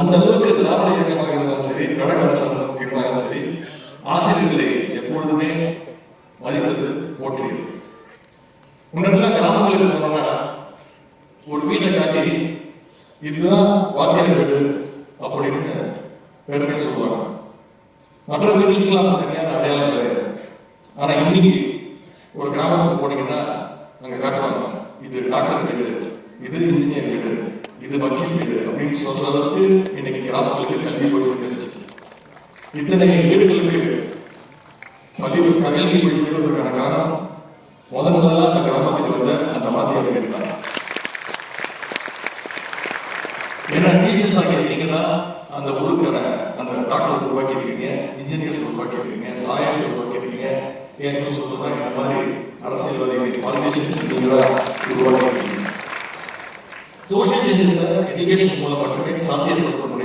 அந்த அளவுக்கு திராவிட இயக்கமாக இருந்தாலும் சரி கழக அரசாங்கம் இருந்தாலும் சரி ஆசிரியர்களை எப்பொழுதுமே மதித்தது போற்றியது. முன்னெல்லாம் கிராமங்களுக்கு போனோம்னா ஒரு வீட்டை காட்டி இதுதான் வாத்தியார் வீடு அப்படின்னு பெருமையாக சொல்லுவாங்க. மற்ற வீடுகளுக்கெல்லாம் தனியான அடையாளம் கிடையாது. ஆனால் இன்னைக்கு ஒரு கிராமத்துக்கு போனீங்கன்னா அங்கே காட்டுவாங்க இது டாக்டர் வீடு இது இன்ஜினியர் வீடு அப்படின்னு சொல்ற அளவுக்கு இன்னைக்கு கிராமங்களுக்கு கல்வி போய் சேர்ந்துருச்சு. இத்தனை வீடுகளுக்கு பதிவு கல்வி போய் சேர்வதற்கான காரணம் முதன் முதல்ல அந்த கிராமத்துக்கு வந்த அந்த வாத்தியார் வீடு ஏன்னா டீச்சர்ஸ் ஆகிய நீங்க தான் அந்த ஊருக்கான அந்த டாக்டர் உருவாக்கியிருக்கீங்க இன்ஜினியர்ஸ் உருவாக்கியிருக்கீங்க லாயர்ஸ் உருவாக்கியிருக்கீங்க. ஏன் இன்னும் சொல்றேன்னா இந்த மாதிரி அரசியல்வாதிகள் பாலிட்டிஷியன்ஸ் நீங்க தான் உருவாக்கி சோஷியல் சேஞ்சஸ் எஜுகேஷன் மூலம் மட்டுமே சாத்தியப்படுத்த